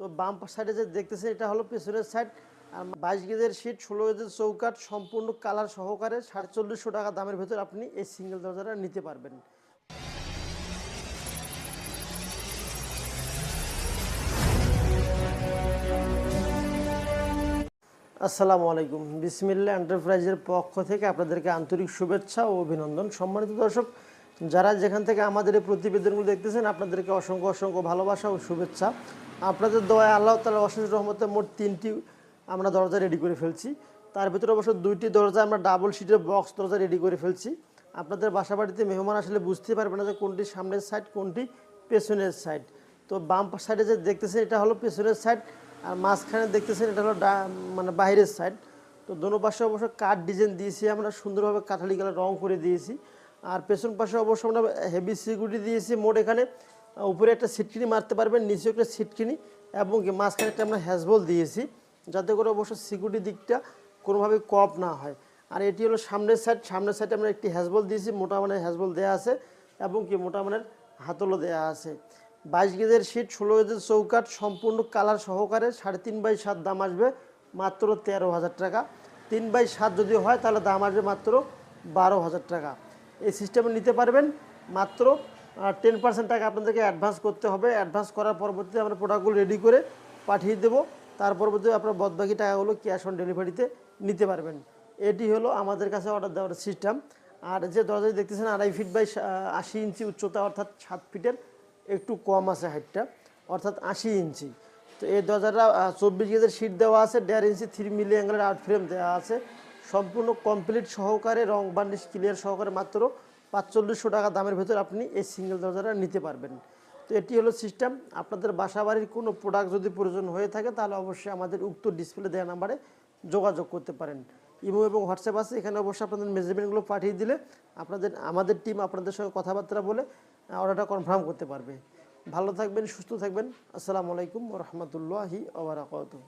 তো বাম সাইডে যে দেখতেছেন, এটা হলো পেছনের সাইড আর বাইশ গেজের সিট ষোলো গেজের চৌকাট সম্পূর্ণ কালার সহকারে সাতচল্লিশশো টাকা দামের ভেতর আপনি এই সিঙ্গেল দরজাটা নিতে পারবেন। আসসালামু আলাইকুম। বিসমিল্লা এন্টারপ্রাইজের পক্ষ থেকে আপনাদেরকে আন্তরিক শুভেচ্ছা ও অভিনন্দন। সম্মানিত দর্শক, যারা যেখান থেকে আমাদের এই প্রতিবেদনগুলো দেখতেছেন, আপনাদেরকে অসংখ্য অসংখ্য ভালোবাসা ও শুভেচ্ছা। আপনাদের দয়া আল্লাহ তালা অশেষ রহমতে মোট তিনটি আমরা দরজা রেডি করে ফেলছি। তার ভিতরে অবশ্য দুইটি দরজা আমরা ডাবল সিটের বক্স দরজা রেডি করে ফেলছি। আপনাদের বাসা বাড়িতে মেহমান আসলে বুঝতে পারবেন না যে কোনটি সামনের সাইড কোনটি পেছনের সাইড তো বাম সাইডে যে দেখতেছেন এটা হলো পেছনের সাইড আর মাঝখানে দেখতেছেন এটা হলো মানে বাইরের সাইড তো দোনো পাশে অবশ্য কাঠ ডিজাইন দিয়েছি, আমরা সুন্দরভাবে কাঠালি কালার রং করে দিয়েছি। আর পেছন পাশে অবশ্য আমরা হেভি সিকিউরিটি দিয়েছি। মোট এখানে উপরে একটা সিটকিনি মারতে পারবেন নিচে একটা সিটকিনি এবং মাঝখানে একটা আমরা হ্যাজবল দিয়েছি, যাতে করে অবশ্য সিকিউরিটি দিকটা কোনোভাবে কপ না হয়। আর এটি হলো সামনের সাইড সামনের সাইডে আমরা একটি হ্যাজবল দিয়েছি, মোটা মানের হ্যাজবল দেওয়া আছে এবং কি মোটা মানের হাতলও দেওয়া আছে। বাইশ গেজের সিট ষোলো গেজের চৌকাট সম্পূর্ণ কালার সহকারে সাড়ে তিন বাই সাত দাম আসবে মাত্র তেরো হাজার টাকা। তিন বাই সাত যদি হয় তাহলে দাম আসবে মাত্র বারো হাজার টাকা। এই সিস্টেমে নিতে পারবেন মাত্র টেন পার্সেন্ট টাকা আপনাদেরকে অ্যাডভান্স করতে হবে। অ্যাডভান্স করার পরবর্তীতে আমরা প্রোডাক্টগুলো রেডি করে পাঠিয়ে দেবো। তার পরবর্তীতে আপনার বদবাকি টাকাগুলো ক্যাশ অন ডেলিভারিতে নিতে পারবেন। এটি হলো আমাদের কাছে অর্ডার দেওয়ার সিস্টেম আর যে দরজা দেখতেছেন আড়াই ফিট বাই আশি ইঞ্চি উচ্চতা, অর্থাৎ সাত ফিটের একটু কম আছে হাইটটা অর্থাৎ আশি ইঞ্চি। তো এই দরজাটা চব্বিশ গেজের সিট দেওয়া আছে, দেড় ইঞ্চি থ্রি মিলি অ্যাঙ্গেলের আউট ফ্রেম দেওয়া আছে। সম্পূর্ণ কমপ্লিট সহকারে রং বার্নিশ ক্লিয়ার সহকারে মাত্র পাঁচচল্লিশশো টাকা দামের ভেতর আপনি এই সিঙ্গেল দরজাটা নিতে পারবেন। তো এটি হলো সিস্টেম। আপনাদের বাসা বাড়ির কোনো প্রোডাক্ট যদি প্রয়োজন হয়ে থাকে, তাহলে অবশ্যই আমাদের উক্ত ডিসপ্লে দেওয়া নাম্বারে যোগাযোগ করতে পারেন। ইমো এবং হোয়াটসঅ্যাপ আছে, এখানে অবশ্যই আপনাদের মেজারমেন্টগুলো পাঠিয়ে দিলে আপনাদের, আমাদের টিম আপনাদের সঙ্গে কথাবার্তা বলে অর্ডারটা কনফার্ম করতে পারবে। ভালো থাকবেন, সুস্থ থাকবেন। আসসালামু আলাইকুম রহমতুল্লাহি ওবরাকাতুহ